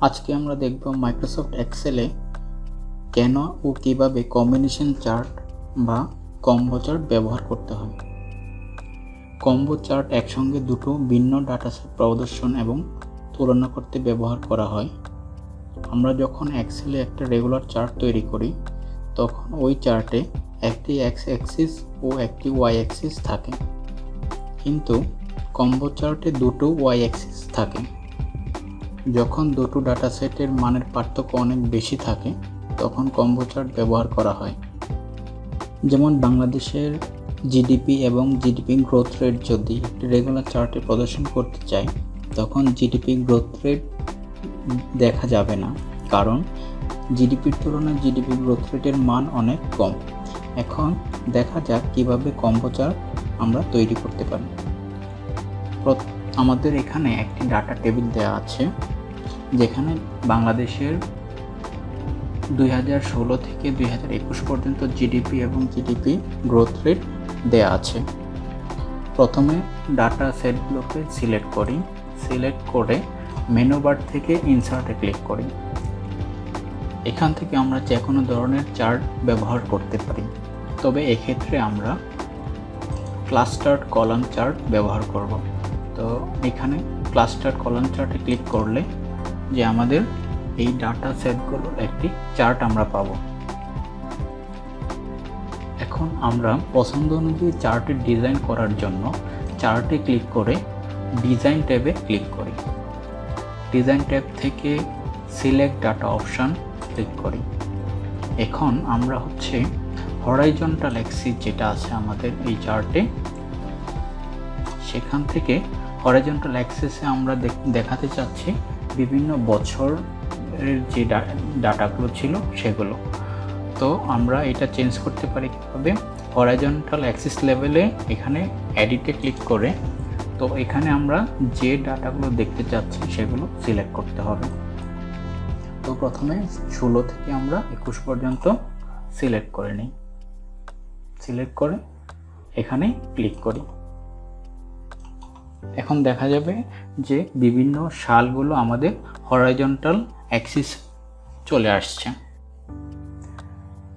আজকে আমরা দেখব মাইক্রোসফট এক্সেলে কেন ও কীভাবে কম্বিনেশন চার্ট বা কম্বো চার্ট ব্যবহার করতে হয়। কম্বো চার্ট একসঙ্গে দুটো ভিন্ন ডাটাসেট প্রদর্শন এবং তুলনা করতে ব্যবহার করা হয়। আমরা যখন এক্সেলে একটা রেগুলার চার্ট তৈরি করি, তখন ওই চার্টে একটি এক্স অ্যাক্সিস ও একটি ওয়াই অ্যাক্সিস থাকে। কিন্তু কম্বো চার্টে দুটো ওয়াই অ্যাক্সিস থাকে। যখন দুটো ডাটা সেটের মানের পার্থক্য অনেক বেশি থাকে, তখন কম্বো চার্ট ব্যবহার করা হয়। যেমন বাংলাদেশের জিডিপি এবং জিডিপি গ্রোথ রেট যদি একটি রেগুলার চার্টে প্রদর্শন করতে চাই, তখন জিডিপি গ্রোথ রেট দেখা যাবে না, কারণ জিডিপির তুলনায় জিডিপি গ্রোথ রেটের মান অনেক কম। এখন দেখা যাক কীভাবে কম্বো চার্ট আমরা তৈরি করতে পারি। আমাদের এখানে একটি ডাটা টেবিল দেওয়া আছে। যেখানে বাংলাদেশের দুই হাজার ষোলো থেকে দুই হাজার একুশ পর্যন্ত জিডিপি এবং জিডিপি গ্রোথ রেট দেয়া আছে। প্রথমে ডাটা সেটগুলোকে সিলেক্ট করি। সিলেক্ট করে মেনু বার থেকে ইনসার্টে ক্লিক করি। এখান থেকে আমরা যে কোনো ধরনের চার্ট ব্যবহার করতে পারি। তবে এক্ষেত্রে আমরা ক্লাস্টার্ড কলাম চার্ট ব্যবহার করব। তো এখানে ক্লাস্টার্ড কলাম চার্টে ক্লিক করলে যে আমাদের এই ডাটা সেটগুলোর একটি চার্ট আমরা পাবো। এখন আমরা পছন্দ অনুযায়ী চার্টের ডিজাইন করার জন্য চার্টে ক্লিক করে ডিজাইন ট্যাবে ক্লিক করি। ডিজাইন ট্যাব থেকে সিলেক্ট ডাটা অপশান ক্লিক করি। এখন আমরা হচ্ছে হরাইজন্টাল অ্যাক্সিস যেটা আছে আমাদের এই চার্টে সেখান থেকে হরাইজন্টাল অ্যাক্সেসে আমরা দেখ- দেখাতে চাচ্ছি বিভিন্ন বছরের যে ডাটাগুলো ছিল সেগুলো। তো আমরা এটা চেঞ্জ করতে পারি কীভাবে? হরাইজন্টাল অ্যাক্সিস লেভেলে এখানে এডিটে ক্লিক করে, তো এখানে আমরা যে ডাটাগুলো দেখতে চাচ্ছি সেগুলো সিলেক্ট করতে হবে। তো প্রথমে ষোলো থেকে আমরা একুশ পর্যন্ত সিলেক্ট করে নিই। সিলেক্ট করে এখানে ক্লিক করি। এখন দেখা যাবে যে বিভিন্ন সালগুলো আমাদের হরাইজন্টাল অ্যাক্সিস চলে আসছে।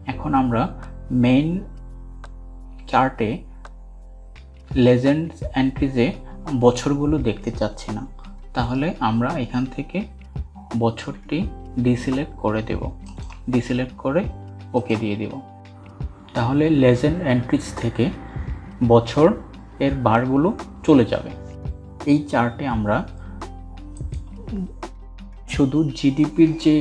এখন আমরা মেইন চার্টে লেজেন্ডস এন্ট্রিজে বছরগুলো দেখতে চাচ্ছি না। তাহলে আমরা এখান থেকে বছরটি ডিসিলেক্ট করে দেব। ডিসিলেক্ট করে ওকে দিয়ে দেব। তাহলে লেজেন্ড এন্ট্রিজ থেকে বছর এর বারগুলো চলে যাবে। এই চার্টে আমরা শুধু জিডিপির যে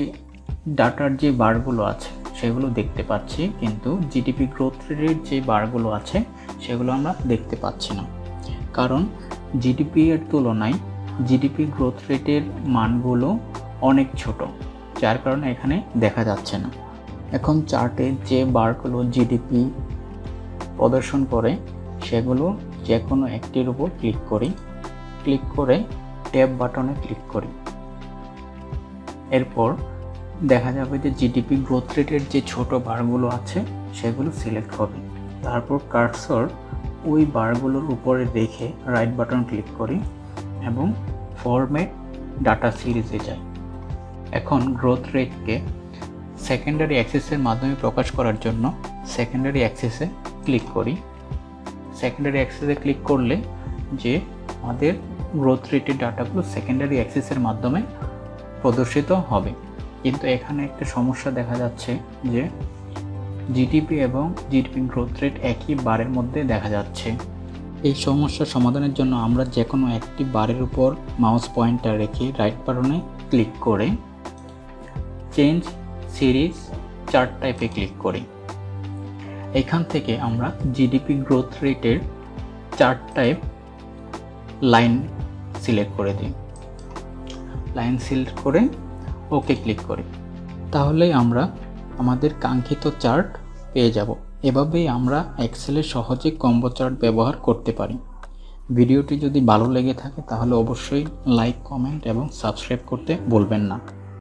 ডাটার যে বারগুলো আছে, সেগুলো দেখতে পাচ্ছি, কিন্তু জিডিপি গ্রোথ রেটের যে বারগুলো আছে, সেগুলো আমরা দেখতে পাচ্ছি না। কারণ জিডিপি এর তুলনায় জিডিপি গ্রোথ রেটের মানগুলো অনেক ছোট, যার কারণে এখানে দেখা যাচ্ছে না। এখন চার্টে যে বারগুলো জিডিপি প্রদর্শন করে, সেগুলো যে কোনো একটির উপর ক্লিক করি। ক্লিক করে ট্যাব বাটনে ক্লিক করি। এরপর দেখা যাবে যে জিডিপি গ্রোথ রেটের যে ছোট বারগুলো আছে, সেগুলো সিলেক্ট হবে। তারপর কার্সর ওই বারগুলোর উপরে রেখে রাইট বাটন ক্লিক করি এবং ফরম্যাট ডাটা সিরিজে যাই। এখন গ্রোথ রেটকে সেকেন্ডারি অ্যাক্সেসের মাধ্যমে প্রকাশ করার জন্য সেকেন্ডারি অ্যাক্সেসে ক্লিক করি। সেকেন্ডারি অ্যাক্সেসে ক্লিক করলে যে আমাদের গ্রোথ রেটের ডাটাগুলো সেকেন্ডারি অ্যাক্সেসের মাধ্যমে প্রদর্শিত হবে। কিন্তু এখানে একটা সমস্যা দেখা যাচ্ছে যে জিডিপি এবং জিডিপি গ্রোথ রেট একই বারের মধ্যে দেখা যাচ্ছে। এই সমস্যার সমাধানের জন্য আমরা যে কোনো একটি বারের উপর মাউস পয়েন্টটা রেখে রাইট বাটনে ক্লিক করে চেঞ্জ সিরিজ চার্ট টাইপে ক্লিক করি। এখান থেকে আমরা জিডিপি গ্রোথ রেটের চার্ট টাইপ লাইন সিলেক্ট করে দিই। লাইন সিলেক্ট করে ওকে ক্লিক করি। তাহলে আমরা আমাদের কাঙ্ক্ষিত চার্ট পেয়ে যাব। এভাবেই আমরা এক্সেলে সহজে কম্বো চার্ট ব্যবহার করতে পারি। ভিডিওটি যদি ভালো লেগে থাকে তাহলে অবশ্যই লাইক, কমেন্ট এবং সাবস্ক্রাইব করতে ভুলবেন না।